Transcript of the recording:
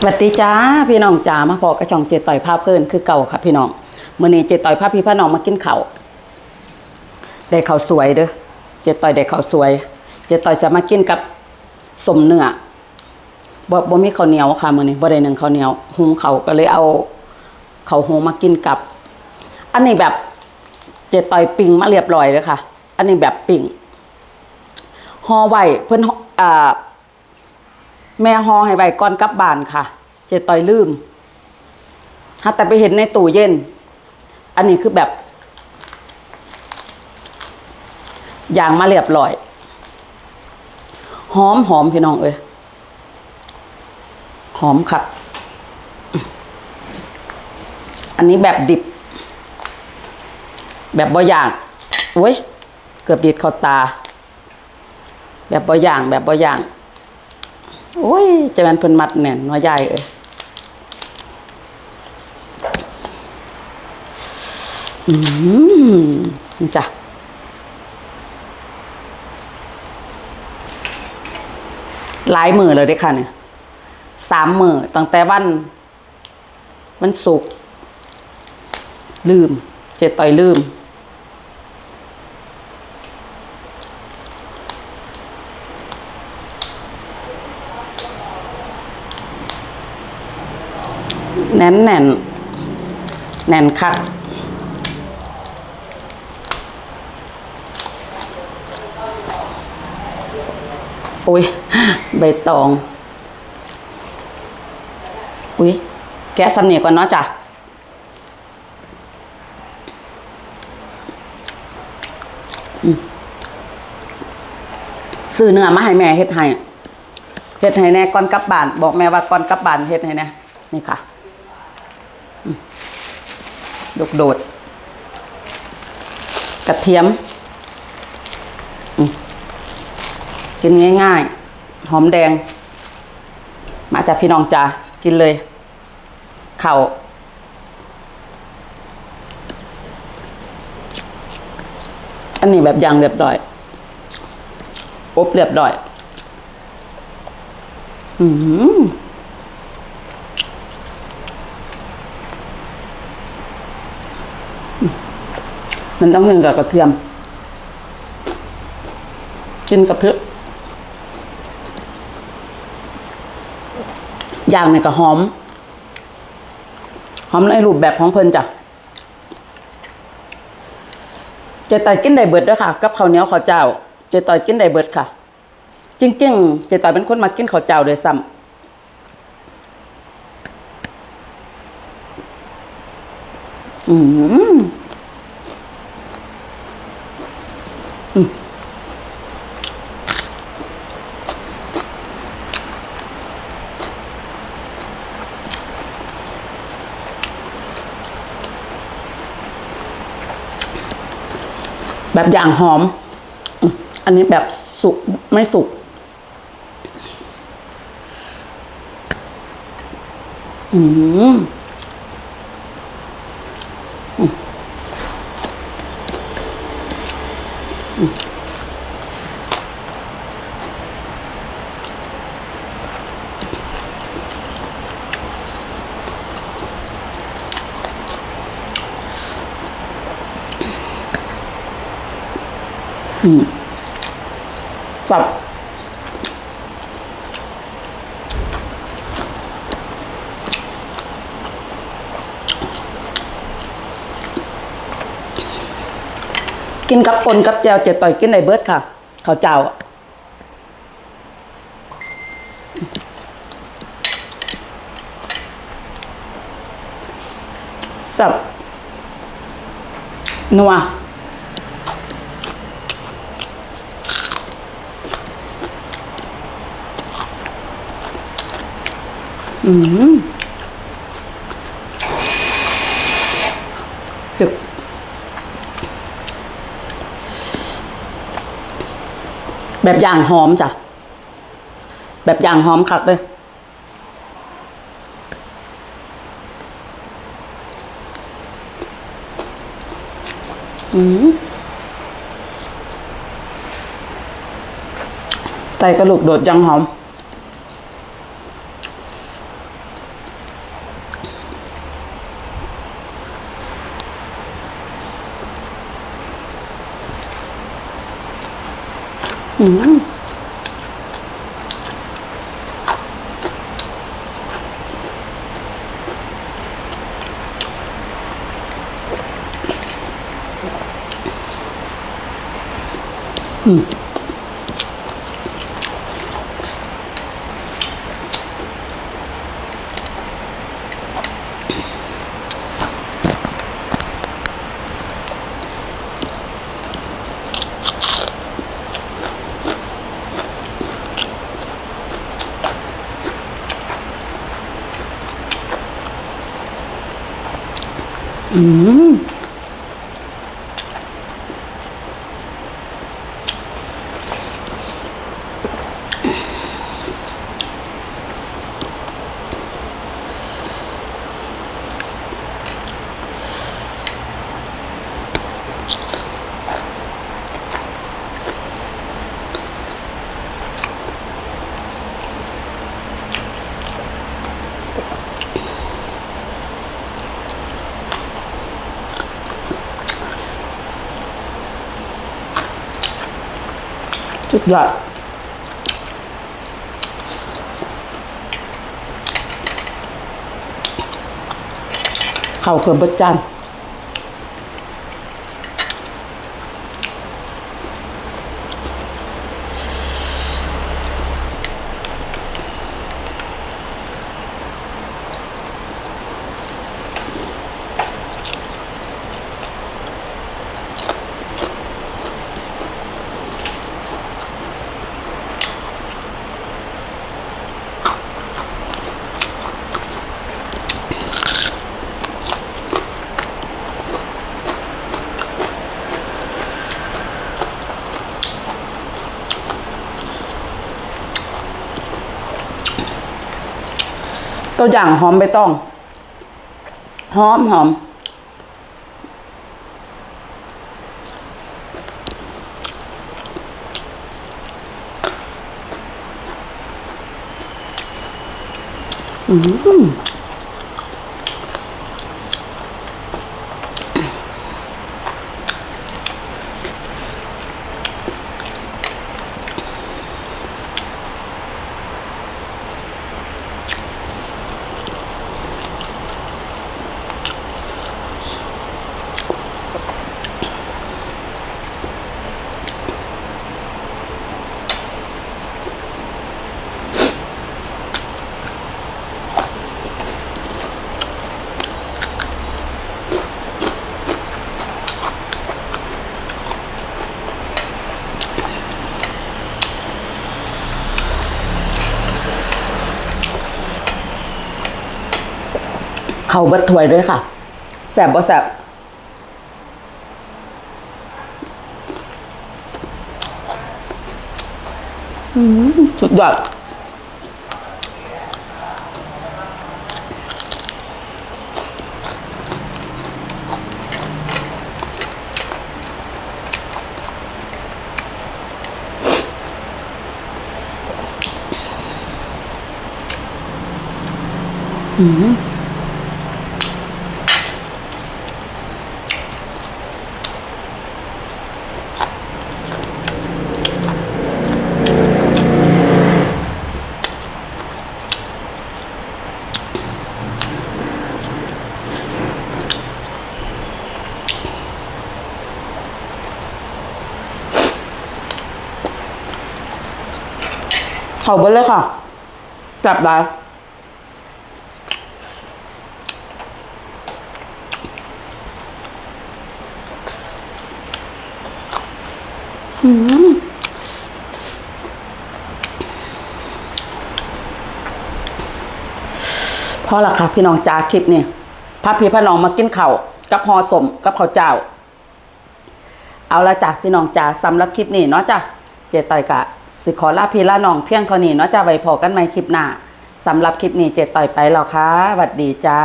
สวัสดีจ้าพี่น้องจ๋ามาพอกระช่องเจต่อยภาพเพิ่นคือเก่าค่ะพี่น้องมื้อนี้เจต่อยภาพพี่พาน้องมากินเข้าได้ข้าสวยเด้อเจต่อยได้ข้าสวย เจต่อยจะมากินกับสมเนื้อบ่บ่มีข้าวเหนียวค่ะมื้อนี้บ่ได้นึ่งข้าวเหนียวหุงข้าก็เลยเอาเขาหุงมากินกับ อันนี้แบบเจต่อยปิ้งมาเรียบร้อยเลยค่ะ อันนี้แบบปิ้งห่อไว้เพิ่นออ่า แม่ฮอให้ไว้ก่อนกลับบ้านค่ะ เจต่อยลืมฮะแต่ไปเห็นในตู้เย็น อันนี้คือแบบอย่างมาเรียบร้อย หอมหอมพี่น้องเอ้ยหอมค่ะ อันนี้แบบดิบ แบบบ่อย่างโอ้ย เกือบดีดเข้าตา แบบบ่อย่างแบบบ่อย่าง โอ้ยจะแมันเพิ่นมัดแน่นน้อยใหญ่เอ้ยอืมจ้ะหลายมือเลยเด้ค่ะเนี่ยสามมือตั้งแต่วัน วันศุกร์ลืม เจต่อยลืม แน่นแน่นแน่นคักอุ้ยใบตอง อุ้ยแกะสำเนียกก่อนเนาะจ้ะอืมซื้อเนื้อมาให้แม่เฮ็ดให้เฮ็ดให้แน่ก่อนกลับบ้าน บอกแม่ว่าก่อนกลับบ้านเฮ็ดให้แน่นี่ค่ะ ลูกโดด กระเทียมอืมกินง่าย ๆ หอมแดง มาจากพี่น้องจ้ากินเลย เข่าอันนี้แบบยางเรียบร้อยอบเรียบร้อย อืม มันต้องกินกับกระเทียม กินกับพริกอย่างเนี่ยก็หอม หอมในรูปแบบของเพลินจ้ะเจต่อยกินได้เบิดด้วยค่ะ กับข้าวเหนียวข้าวเจ้า เจต่อยกินได้เบิดค่ะ จริงๆ เจต่อยเป็นคนมากินข้าวเจ้าโดยซ้ำอืม แบบอย่างหอม อันนี้แบบสุกไม่สุกอืมอืม สับกินกับปนกับแจวเจต่อยกินในเบิร์ดค่ะข้าวเจ้าสับนัว อืมถึกแบบอย่างหอมจ้ะ แบบอย่างหอมคักเลยอืมใส่กระลูกโดดยังหอม อืมอืม อืม สุดยอดเข้าเกือบเบดจาน ตัวอย่างหอมใบตอง หอมหอม อืม เขาบัดถวยด้วยค่ะ แสบบ่แสบอืมสุดยอดอืม เขาเบิ้ลเลยค่ะ จับได้อืมพอละค่ะ พี่น้องจ้าคลิปนี่พาพี่พาน้องมากินข้าวกับหอสมกับข้าวเจ้า เอาละจ้ะพี่น้องจ้าสำหรับคลิปนี้เนาะจ้ะเจต่อยกะ สิขอลาพี่ลาน้องเพียงเท่านี้เนาะจ้าไว้พอกันใหม่คลิปหน้าสำหรับคลิปนี้เจต่อยไปแล้วค่ะสวัสดีจ้า